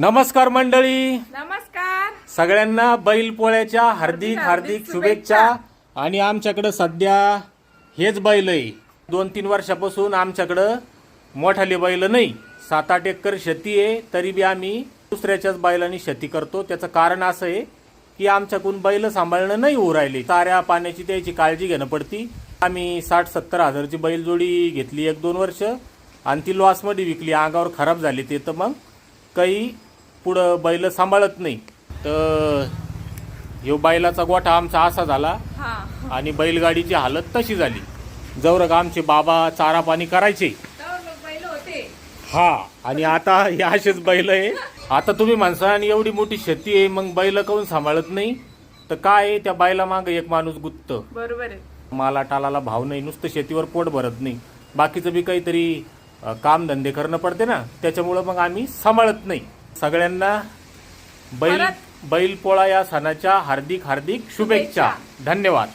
नमस्कार मंडळी. नमस्कार. सगळ्यांना बैल पोळ्याच्या हार्दिक हार्दिक शुभेच्छा. आणि आमच्याकडं सध्या हेच बैल आहे. दोन तीन वर्षापासून आमच्याकडं मोठाले बैल नाही. सात आठ एकर शेती आहे तरी बी आम्ही दुसऱ्याच्याच बैलांनी शेती करतो. त्याचं कारण असं आहे की आमच्याकडून बैल सांभाळणं नाही होऊ राहिले. चाऱ्या पाण्याची त्याची काळजी घेणं पडती. आम्ही साठ सत्तर हजारची बैलजोडी घेतली एक दोन वर्ष. आणि ती लॉसमध्ये विकली. अंगावर खराब झाली ते तर मग काही पुढं बैल सांभाळत नाही. तर ह्यो बैलाचा गोठा आमचा असा झाला. हा. आणि बैलगाडीची हालत तशी झाली. जवळ आमचे बाबा चारा पाणी करायचे. हा. आणि आता हे असेच बैल आहे. आता तुम्ही माणसा आणि एवढी मोठी शेती आहे मग बैल काऊन सांभाळत नाही? तर काय त्या बैला माग एक माणूस गुत्त. बरोबर आहे. माला टालाला भाव नाही. नुसतं शेतीवर पोट भरत नाही. बाकीचं बी काहीतरी अ, कामधंदे करणं पडते ना. त्याच्यामुळं मग आम्ही सांभाळत नाही. सगळ्यांना बैल परत- बैल पोळा या सणाच्या हार्दिक हार्दिक शुभेच्छा. धन्यवाद.